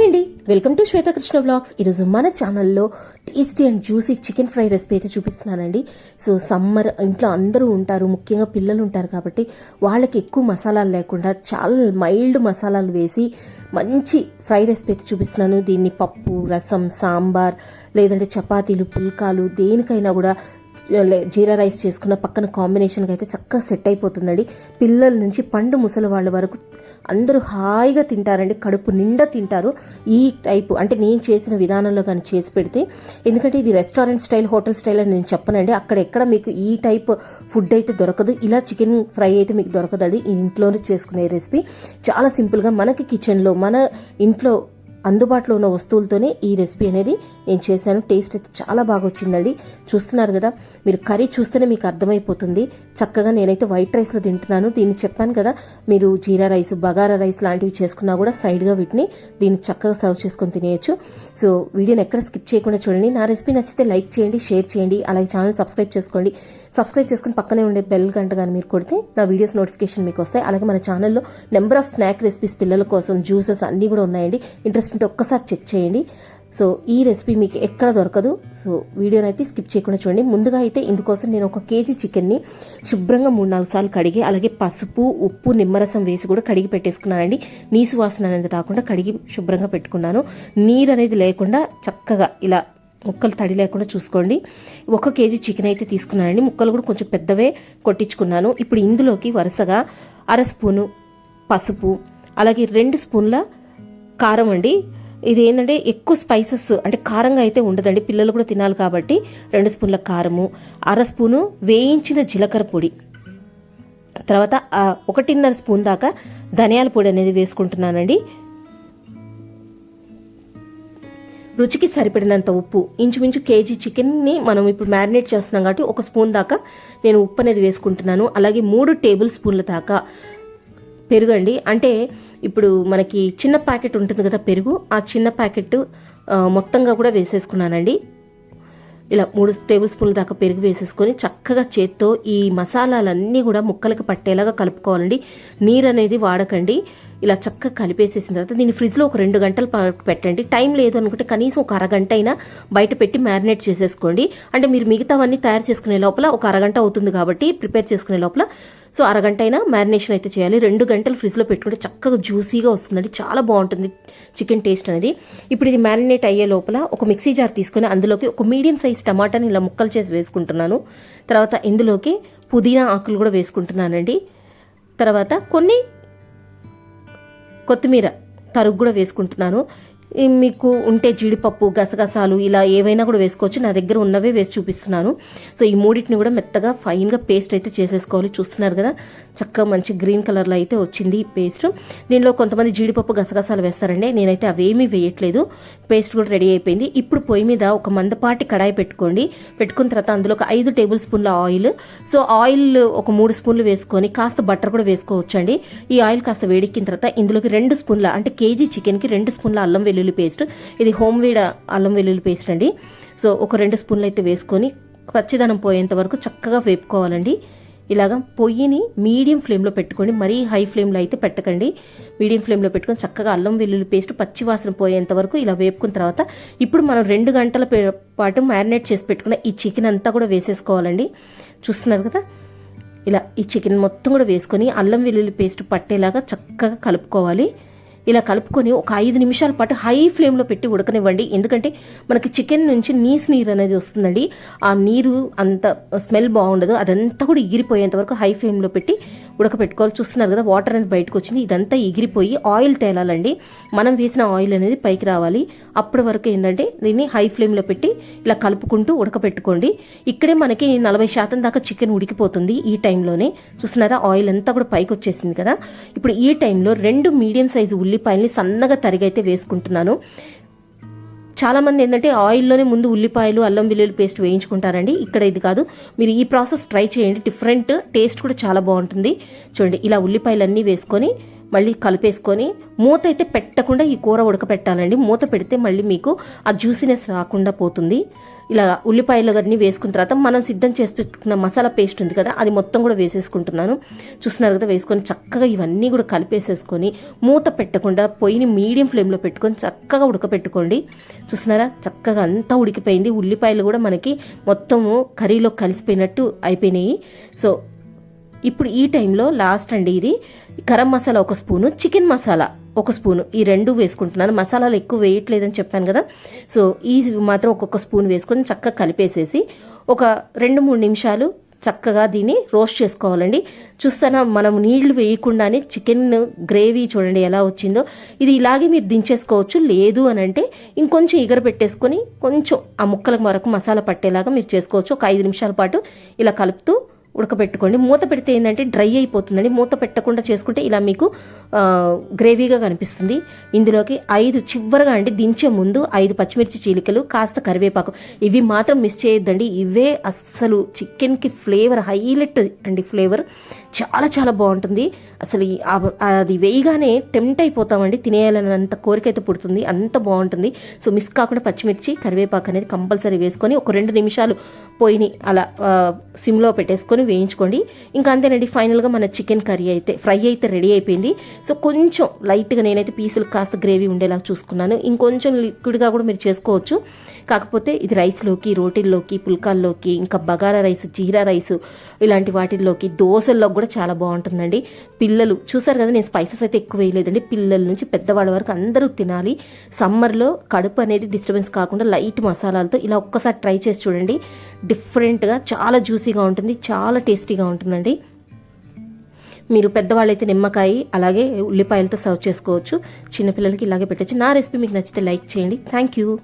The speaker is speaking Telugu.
హాయ్ అండి. Welcome to Shwetakrishna blogs. ఈరోజు మన ఛానల్లో tasty and juicy chicken fry recipe అయితే చూపిస్తున్నానండి. సో సమ్మర్ ఇంట్లో అందరూ ఉంటారు ముఖ్యంగా పిల్లలు ఉంటారు కాబట్టి వాళ్ళకి ఎక్కువ మసాలాలు లేకుండా చాలా మైల్డ్ మసాలాలు వేసి మంచి ఫ్రై రెసిపీ అయితే చూపిస్తున్నాను. దీన్ని పప్పు రసం సాంబార్ లేదంటే చపాతీలు పుల్కాలు దేనికైనా కూడా జీరా రైస్ చేసుకున్న పక్కన కాంబినేషన్కి అయితే చక్కగా సెట్ అయిపోతుందండి. పిల్లల నుంచి పండు ముసలి వాళ్ళ వరకు అందరూ హాయిగా తింటారండి. కడుపు నిండా తింటారు. ఈ టైపు అంటే నేను చేసిన విధానంలో కానీ చేసి పెడితే ఎందుకంటే ఇది రెస్టారెంట్ స్టైల్ హోటల్ స్టైల్ అని నేను చెప్పనండి. అక్కడ ఎక్కడ మీకు ఈ టైప్ ఫుడ్ అయితే దొరకదు. ఇలా చికెన్ ఫ్రై అయితే మీకు దొరకదు అది ఇంట్లోనే చేసుకునే రెసిపీ చాలా సింపుల్గా మనకి కిచెన్లో మన ఇంట్లో అందుబాటులో ఉన్న వస్తువులతోనే ఈ రెసిపీ అనేది నేను చేశాను. టేస్ట్ అయితే చాలా బాగా వచ్చిందండి. చూస్తున్నారు కదా మీరు కర్రీ చూస్తేనే మీకు అర్థమైపోతుంది. చక్కగా నేనైతే వైట్ రైస్లో తింటున్నాను. దీన్ని చెప్పాను కదా మీరు జీరా రైస్ బగారా రైస్ లాంటివి చేసుకున్నా కూడా సైడ్గా వీటిని దీన్ని చక్కగా సర్వ్ చేసుకొని తినేయచ్చు. సో వీడియోని ఎక్కడ స్కిప్ చేయకుండా చూడండి. నా రెసిపీ నచ్చితే లైక్ చేయండి షేర్ చేయండి. అలాగే ఛానల్ సబ్స్క్రైబ్ చేసుకోండి. సబ్స్క్రైబ్ చేసుకుని పక్కనే ఉండే బెల్ గంట కానీ మీరు కొడితే నా వీడియోస్ నోటిఫికేషన్ మీకు వస్తాయి. అలాగే మన ఛానల్లో నెంబర్ ఆఫ్ స్నాక్ రెసిపీస్ పిల్లల కోసం జ్యూసెస్ అన్నీ కూడా ఉన్నాయండి. ఇంట్రెస్ట్ ఉంటే ఒక్కసారి చెక్ చేయండి. సో ఈ రెసిపీ మీకు ఎక్కడ దొరకదు. సో వీడియోని అయితే స్కిప్ చేయకుండా చూడండి. ముందుగా అయితే ఇందుకోసం నేను ఒక కేజీ చికెన్ని శుభ్రంగా మూడు నాలుగు సార్లు కడిగి అలాగే పసుపు ఉప్పు నిమ్మరసం వేసి కూడా కడిగి పెట్టేసుకున్నానండి. నీసు వాసన అనేది రాకుండా కడిగి శుభ్రంగా పెట్టుకున్నాను. నీరు అనేది లేకుండా చక్కగా ఇలా ముక్కలు తడి లేకుండా చూసుకోండి. ఒక కేజీ చికెన్ అయితే తీసుకున్నానండి. ముక్కలు కూడా కొంచెం పెద్దవే కొట్టించుకున్నాను. ఇప్పుడు ఇందులోకి వరుసగా అర స్పూను పసుపు అలాగే రెండు స్పూన్ల కారం అండి. ఇది ఏంటంటే ఎక్కువ స్పైసెస్ అంటే కారంగా అయితే ఉండదండి. పిల్లలు కూడా తినాలి కాబట్టి రెండు స్పూన్ల కారము అర స్పూను వేయించిన జీలకర్ర పొడి. తర్వాత ఒకటిన్నర స్పూన్ దాకా ధనియాల పొడి అనేది వేసుకుంటున్నానండి. రుచికి సరిపడినంత ఉప్పు ఇంచుమించు కేజీ చికెన్ని మనం ఇప్పుడు మ్యారినేట్ చేస్తున్నాం కాబట్టి ఒక స్పూన్ దాకా నేను ఉప్పు అనేది వేసుకుంటున్నాను. అలాగే మూడు టేబుల్ స్పూన్ల దాకా పెరుగు అండి. అంటే ఇప్పుడు మనకి చిన్న ప్యాకెట్ ఉంటుంది కదా పెరుగు ఆ చిన్న ప్యాకెట్ మొత్తంగా కూడా వేసేసుకున్నానండి. ఇలా మూడు టేబుల్ స్పూన్ల దాకా పెరుగు వేసేసుకొని చక్కగా చేత్తో ఈ మసాలాలన్నీ కూడా ముక్కలకు పట్టేలాగా కలుపుకోవాలండి. నీరు అనేది వాడకండి. ఇలా చక్కగా కలిపేసేసిన తర్వాత దీన్ని ఫ్రిడ్జ్లో ఒక రెండు గంటలు పెట్టండి. టైం లేదు అనుకుంటే కనీసం ఒక అరగంట అయినా బయట పెట్టి మ్యారినేట్ చేసేసుకోండి. అంటే మీరు మిగతావన్నీ తయారు చేసుకునే లోపల ఒక అరగంట అవుతుంది కాబట్టి ప్రిపేర్ చేసుకునే లోపల సో అరగంట అయినా మ్యారినేషన్ అయితే చేయాలి. రెండు గంటలు ఫ్రిడ్జ్లో పెట్టుకుంటే చక్కగా జ్యూసీగా వస్తుందండి. చాలా బాగుంటుంది చికెన్ టేస్ట్ అనేది. ఇప్పుడు ఇది మ్యారినేట్ అయ్యే లోపల ఒక మిక్సీ జార్ తీసుకొని అందులోకి ఒక మీడియం సైజ్ టమాటాని ఇలా ముక్కలు చేసి వేసుకుంటున్నాను. తర్వాత ఇందులోకి పుదీనా ఆకులు కూడా వేసుకుంటున్నానండి. తర్వాత కొన్ని కొత్తిమీర తరుగు కూడా వేసుకుంటున్నాను. మీకు ఉంటే జీడిపప్పు గసగసాలు ఇలా ఏవైనా కూడా వేసుకోవచ్చు. నా దగ్గర ఉన్నవే వేసి చూపిస్తున్నాను. సో ఈ మూడింటిని కూడా మెత్తగా ఫైన్గా పేస్ట్ అయితే చేసేసుకోవాలి. చూస్తున్నారు కదా? చక్కగా మంచి గ్రీన్ కలర్లో అయితే వచ్చింది ఈ పేస్ట్. దీనిలో కొంతమంది జీడిపప్పు గసగసాలు వేస్తారండి. నేనైతే అవేమీ వేయట్లేదు. పేస్ట్ కూడా రెడీ అయిపోయింది. ఇప్పుడు పొయ్యి మీద ఒక మందపాటి కడాయి పెట్టుకోండి. పెట్టుకున్న తర్వాత అందులో ఒక ఐదు టేబుల్ స్పూన్ల ఆయిల్. సో ఆయిల్ ఒక మూడు స్పూన్లు వేసుకొని కాస్త బటర్ కూడా వేసుకోవచ్చండి. ఈ ఆయిల్ కాస్త వేడెక్కిన తర్వాత ఇందులోకి రెండు స్పూన్ల అంటే కేజీ చికెన్కి రెండు స్పూన్ల అల్లం వెల్లుల్లి పేస్ట్. ఇది హోమ్ మేడ్ అల్లం వెల్లుల్లి పేస్ట్ అండి. సో ఒక రెండు స్పూన్లు అయితే వేసుకొని పచ్చిదనం పోయేంత వరకు చక్కగా వేపుకోవాలండి. ఇలాగ పొయ్యిని మీడియం ఫ్లేమ్లో పెట్టుకోండి మరీ హై ఫ్లేమ్లో అయితే పెట్టకండి. మీడియం ఫ్లేమ్లో పెట్టుకొని చక్కగా అల్లం వెల్లుల్లి పేస్ట్ పచ్చి వాసన పోయేంత వరకు ఇలా వేపుకున్న తర్వాత ఇప్పుడు మనం రెండు గంటల పాటు మ్యారినేట్ చేసి పెట్టుకున్న ఈ చికెన్ అంతా కూడా వేసేసుకోవాలండి. చూస్తున్నారు కదా? ఇలా ఈ చికెన్ మొత్తం కూడా వేసుకొని అల్లం వెల్లుల్లి పేస్ట్ పట్టేలాగా చక్కగా కలుపుకోవాలి. ఇలా కలుపుకొని ఒక ఐదు నిమిషాల పాటు హై ఫ్లేమ్లో పెట్టి ఉడకనివ్వండి. ఎందుకంటే మనకి చికెన్ నుంచి నీస్ నీరు అనేది వస్తుందండి. ఆ నీరు అంత స్మెల్ బాగుండదు. అదంతా కూడా ఎగిరిపోయేంత వరకు హై ఫ్లేమ్లో పెట్టి ఉడకపెట్టుకోవాలి. చూస్తున్నారు కదా వాటర్ అనేది బయటకు వచ్చింది. ఇదంతా ఎగిరిపోయి ఆయిల్ తేలాలండి. మనం వేసిన ఆయిల్ అనేది పైకి రావాలి. అప్పటి వరకు ఏంటంటే దీన్ని హై ఫ్లేమ్లో పెట్టి ఇలా కలుపుకుంటూ ఉడకపెట్టుకోండి. ఇక్కడే మనకి నలభై శాతం దాకా చికెన్ ఉడికిపోతుంది ఈ టైంలోనే. చూస్తున్నారా ఆయిల్ అంతా కూడా పైకి వచ్చేసింది కదా. ఇప్పుడు ఈ టైంలో రెండు మీడియం సైజు ఉల్లి ఉల్లిపాయల్ని సన్నగా తరిగైతే వేసుకుంటున్నాను. చాలామంది ఏంటంటే ఆయిల్లోనే ముందు ఉల్లిపాయలు అల్లం వెల్లుల్లి పేస్ట్ వేయించుకుంటారండి. ఇక్కడ ఇది కాదు. మీరు ఈ ప్రాసెస్ ట్రై చేయండి. డిఫరెంట్ టేస్ట్ కూడా చాలా బాగుంటుంది. చూడండి ఇలా ఉల్లిపాయలన్నీ వేసుకొని మళ్ళీ కలిపేసుకొని మూత అయితే పెట్టకుండా ఈ కూర ఉడకపెట్టాలండి. మూత పెడితే మళ్ళీ మీకు ఆ జ్యూసినెస్ రాకుండా పోతుంది. ఇలా ఉల్లిపాయలు గారిని వేసుకున్న తర్వాత మనం సిద్ధం చేసి పెట్టుకున్న మసాలా పేస్ట్ ఉంది కదా అది మొత్తం కూడా వేసేసుకుంటున్నాను. చూస్తున్నారు కదా వేసుకొని చక్కగా ఇవన్నీ కూడా కలిపేసేసుకొని మూత పెట్టకుండా పొయ్యిని మీడియం ఫ్లేమ్లో పెట్టుకొని చక్కగా ఉడకపెట్టుకోండి. చూస్తున్నారా చక్కగా అంతా ఉడికిపోయింది. ఉల్లిపాయలు కూడా మనకి మొత్తము కర్రీలో కలిసిపోయినట్టు అయిపోయినాయి. సో ఇప్పుడు ఈ టైంలో లాస్ట్ అండి ఇది. గరం మసాలా ఒక స్పూను చికెన్ మసాలా ఒక స్పూను. ఈ రెండు వేసుకుంటున్నాను. మసాలాలు ఎక్కువ వేయట్లేదని చెప్పాను కదా. సో ఈ మాత్రం ఒక్కొక్క స్పూన్ వేసుకొని చక్కగా కలిపేసేసి ఒక రెండు మూడు నిమిషాలు చక్కగా దీన్ని రోస్ట్ చేసుకోవాలండి. చూస్తానా మనం నీళ్ళు వేయకుండానే చికెన్ గ్రేవీ చూడండి ఎలా వచ్చిందో. ఇది ఇలాగే మీరు దించేసుకోవచ్చు. లేదు అని అంటే ఇంకొంచెం ఎగర పెట్టేసుకొని కొంచెం ఆ ముక్కల వరకు మసాలా పట్టేలాగా మీరు చేసుకోవచ్చు. ఒక ఐదు నిమిషాల పాటు ఇలా కలుపుతూ ఉడకబెట్టుకోండి. మూత పెడితే ఏంటంటే డ్రై అయిపోతుందండి. మూత పెట్టకుండా చేసుకుంటే ఇలా మీకు గ్రేవీగా కనిపిస్తుంది. ఇందులోకి ఐదు చివరగా అండి దించే ముందు ఐదు పచ్చిమిర్చి చీలికలు కాస్త కరివేపాకు. ఇవి మాత్రం మిస్ చేయొద్దండి. ఇవే అస్సలు చికెన్కి ఫ్లేవర్ హైలైట్ అండి ఫ్లేవర్. చాలా చాలా బాగుంటుంది. అసలు అది వేయగానే టెంప్ట్ అయిపోతామండి. తినేయాలన్నంత కోరిక అయితే పుడుతుంది. అంత బాగుంటుంది. సో మిస్ కాకుండా పచ్చిమిర్చి కరివేపాకు అనేది కంపల్సరీ వేసుకొని ఒక రెండు నిమిషాలు పొయ్యిని అలా సిమ్లో పెట్టేసుకొని వేయించుకోండి. ఇంకా అంతేనండి ఫైనల్గా మన చికెన్ కర్రీ అయితే ఫ్రై అయితే రెడీ అయిపోయింది. సో కొంచెం లైట్గా నేనైతే పీసులు కాస్త గ్రేవీ ఉండేలా చూసుకున్నాను. ఇంకొంచెం లిక్విడ్గా కూడా మీరు చేసుకోవచ్చు. కాకపోతే ఇది రైస్లోకి రోటీల్లోకి పుల్కాల్లోకి ఇంకా బగారా రైస్ జీరా రైస్ ఇలాంటి వాటిల్లోకి దోశల్లో కూడా చాలా బాగుంటుందండి. పిల్లలు చూసారు కదా నేను స్పైసెస్ అయితే ఎక్కువ వేయలేదండి. పిల్లల నుంచి పెద్దవాళ్ళ వరకు అందరూ తినాలి. సమ్మర్లో కడుపు అనేది డిస్టర్బెన్స్ కాకుండా లైట్ మసాలాలతో ఇలా ఒక్కసారి ట్రై చేసి చూడండి. డిఫరెంట్గా చాలా జ్యూసీగా ఉంటుంది చాలా టేస్టీగా ఉంటుందండి. మీరు పెద్దవాళ్ళైతే నిమ్మకాయ అలాగే ఉల్లిపాయలతో సర్వ్ చేసుకోవచ్చు. చిన్నపిల్లలకి ఇలాగే పెట్టచ్చు. నా రెసిపీ మీకు నచ్చితే లైక్ చేయండి. Thank you.